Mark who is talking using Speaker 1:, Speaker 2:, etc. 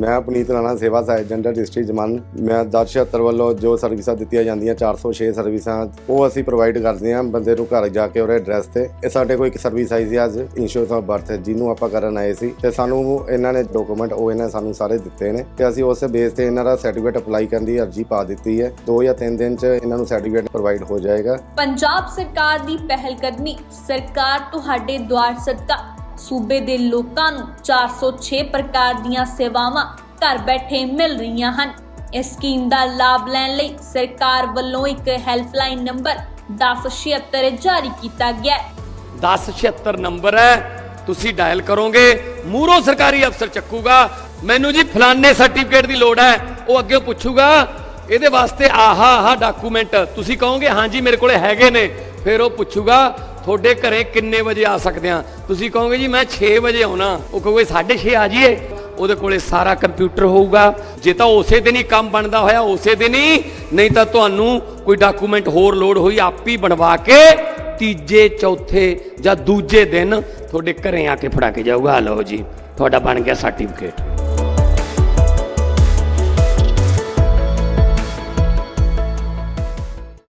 Speaker 1: ਮੈਂ ਪੁਨੀਤ ਰਾਣਾ, ਸੇਵਾ ਸਹਾਇਕ ਜਨਰਲ ਡਿਸਟ੍ਰਿਕਟ ਜਮਨ ਮੈਂ 1076 ਵੱਲੋਂ ਜੋ ਸਰਵਿਸਾਂ ਦਿੱਤੀਆਂ ਜਾਂਦੀਆਂ 406 ਸਰਵਿਸਾਂ ਉਹ ਅਸੀਂ ਪ੍ਰੋਵਾਈਡ ਕਰਦੇ ਹਾਂ ਬੰਦੇ ਨੂੰ ਘਰ ਜਾ ਕੇ ਉਹਦੇ ਐਡਰੈਸ ਤੇ। ਇਹ ਸਾਡੇ ਕੋਲ ਇੱਕ ਸਰਵਿਸ ਆਈ ਸੀ ਅੱਜ ਇੰਸ਼ੋਰੈਂਸ ਆਫ ਬਰਥ ਜਿਹਨੂੰ ਆਪਾਂ ਕਰਨ ਆਏ ਸੀ। ਤੇ ਸਾਨੂੰ ਇਹਨਾਂ ਨੇ ਡਾਕੂਮੈਂਟ ਉਹ ਇਹਨਾਂ ਸਾਨੂੰ ਸਾਰੇ ਦਿੱਤੇ ਨੇ। ਤੇ ਅਸੀਂ ਉਸੇ ਬੇਸ ਤੇ ਇਹਨਾਂ ਦਾ ਸਰਟੀਫਿਕੇਟ ਅਪਲਾਈ ਕਰਨ ਦੀ ਅਰਜ਼ੀ ਪਾ ਦਿੱਤੀ ਹੈ। 2 ਜਾਂ 3 ਦਿਨ ਚ ਇਹਨਾਂ ਨੂੰ ਸਰਟੀਫਿਕੇਟ ਪ੍ਰੋਵਾਈਡ ਹੋ ਜਾਏਗਾ।
Speaker 2: ਪੰਜਾਬ ਸਰਕਾਰ ਦੀ ਪਹਿਲਕਦਮੀ, ਸਰਕਾਰ ਤੁਹਾਡੇ ਦੁਆਰ ਸਦਕਾ ਸੂਬੇ ਦੇ ਲੋਕਾਂ ਨੂੰ 406 ਪ੍ਰਕਾਰ ਦੀਆਂ ਸੇਵਾਵਾਂ ਘਰ ਬੈਠੇ ਮਿਲ ਰਹੀਆਂ ਹਨ। ਇਸ ਸਕੀਮ ਦਾ ਲਾਭ ਲੈਣ ਲਈ ਸਰਕਾਰ ਵੱਲੋਂ ਇੱਕ ਹੈਲਪਲਾਈਨ ਨੰਬਰ 1076 ਜਾਰੀ ਕੀਤਾ ਗਿਆ
Speaker 3: 1076 ਨੰਬਰ ਹੈ। ਤੁਸੀਂ ਡਾਇਲ ਕਰੋਗੇ ਮੂਰੋ ਸਰਕਾਰੀ ਅਫਸਰ ਚੱਕੂਗਾ। ਮੈਨੂੰ ਜੀ ਫਲਾਣੇ ਸਰਟੀਫਿਕੇਟ ਦੀ ਲੋੜ ਹੈ, ਉਹ ਅੱਗੇ ਪੁੱਛੂਗਾ। ਇਹਦੇ ਵਾਸਤੇ ਆਹਾ ਆਹਾ ਡਾਕੂਮੈਂਟ। ਤੁਸੀਂ ਕਹੋਗੇ ਹਾਂਜੀ ਮੇਰੇ ਕੋਲੇ ਹੈਗੇ ਨੇ। ਫਿਰ ਉਹ ਪੁੱਛੂਗਾ ਤੁਹਾਡੇ ਘਰੇ ਕਿੰਨੇ ਵਜੇ ਆ ਸਕਦੇ ਆ ਤੁਸੀਂ ਕਹੋਗੇ ਜੀ, ਮੈਂ 6 ਵਜੇ ਆਉਣਾ। ਉਹ ਕਹੋਗੇ 6:30 ਆ ਜਾਈਏ। ਉਹਦੇ ਕੋਲੇ ਸਾਰਾ ਕੰਪਿਊਟਰ ਹੋਊਗਾ। ਜੇ ਤਾਂ ਉਸੇ ਦਿਨ ਹੀ ਕੰਮ ਬਣਦਾ ਹੋਇਆ, ਉਸੇ ਦਿਨ ਹੀ। ਨਹੀਂ ਤਾਂ ਤੁਹਾਨੂੰ ਕੋਈ ਡਾਕੂਮੈਂਟ ਹੋਰ ਲੋੜ ਹੋਈ, ਆਪ ਹੀ ਬਣਵਾ ਕੇ ਤੀਜੇ, ਚੌਥੇ ਜਾਂ ਦੂਜੇ ਦਿਨ ਤੁਹਾਡੇ ਘਰੇ ਆ ਕੇ ਫੜਾ ਕੇ ਜਾਊਗਾ। ਲਓ ਜੀ, ਤੁਹਾਡਾ ਬਣ ਗਿਆ ਸਰਟੀਫਿਕੇਟ